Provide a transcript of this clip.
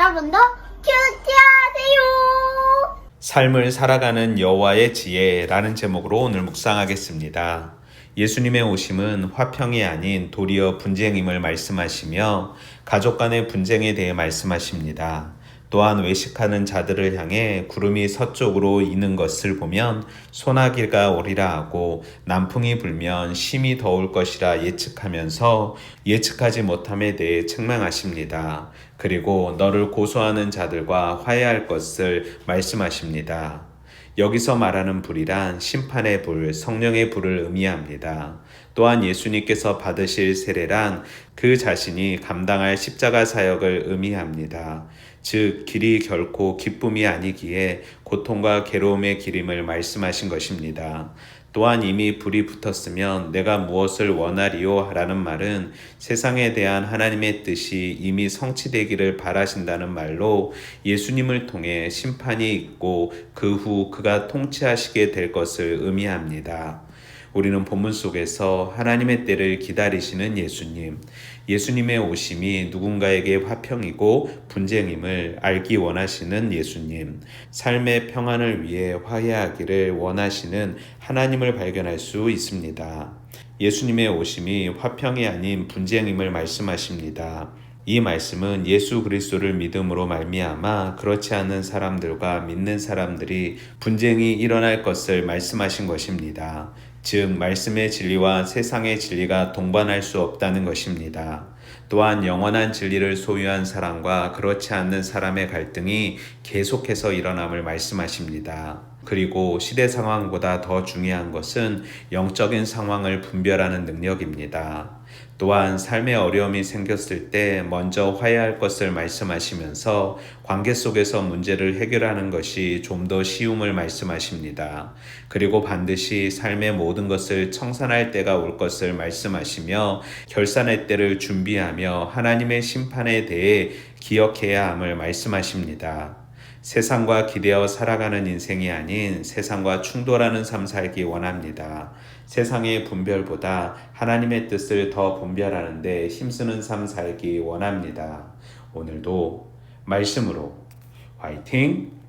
여러분도 큐티하세요. 삶을 살아가는 여호와의 지혜라는 제목으로 오늘 묵상하겠습니다. 예수님의 오심은 화평이 아닌 도리어 분쟁임을 말씀하시며 가족 간의 분쟁에 대해 말씀하십니다. 또한 외식하는 자들을 향해 구름이 서쪽으로 이는 것을 보면 소나기가 오리라 하고 남풍이 불면 심히 더울 것이라 예측하면서 예측하지 못함에 대해 책망하십니다. 그리고 너를 고소하는 자들과 화해할 것을 말씀하십니다. 여기서 말하는 불이란 심판의 불, 성령의 불을 의미합니다. 또한 예수님께서 받으실 세례란 그 자신이 감당할 십자가 사역을 의미합니다. 즉, 길이 결코 기쁨이 아니기에 고통과 괴로움의 길임을 말씀하신 것입니다. 또한 이미 불이 붙었으면 내가 무엇을 원하리요? 라는 말은 세상에 대한 하나님의 뜻이 이미 성취되기를 바라신다는 말로 예수님을 통해 심판이 있고 그 후 그가 통치하시게 될 것을 의미합니다. 우리는 본문 속에서 하나님의 때를 기다리시는 예수님, 예수님의 오심이 누군가에게 화평이고 분쟁임을 알기 원하시는 예수님, 삶의 평안을 위해 화해하기를 원하시는 하나님을 발견할 수 있습니다. 예수님의 오심이 화평이 아닌 분쟁임을 말씀하십니다. 이 말씀은 예수 그리스도를 믿음으로 말미암아 그렇지 않은 사람들과 믿는 사람들이 분쟁이 일어날 것을 말씀하신 것입니다. 즉 말씀의 진리와 세상의 진리가 동반할 수 없다는 것입니다. 또한 영원한 진리를 소유한 사람과 그렇지 않는 사람의 갈등이 계속해서 일어남을 말씀하십니다. 그리고 시대 상황보다 더 중요한 것은 영적인 상황을 분별하는 능력입니다. 또한 삶의 어려움이 생겼을 때 먼저 화해할 것을 말씀하시면서 관계 속에서 문제를 해결하는 것이 좀 더 쉬움을 말씀하십니다. 그리고 반드시 삶의 모든 것을 청산할 때가 올 것을 말씀하시며 결산의 때를 준비하며 하나님의 심판에 대해 기억해야 함을 말씀하십니다. 세상과 기대어 살아가는 인생이 아닌 세상과 충돌하는 삶 살기 원합니다. 세상의 분별보다 하나님의 뜻을 더 분별하는데 힘쓰는 삶 살기 원합니다. 오늘도 말씀으로 화이팅!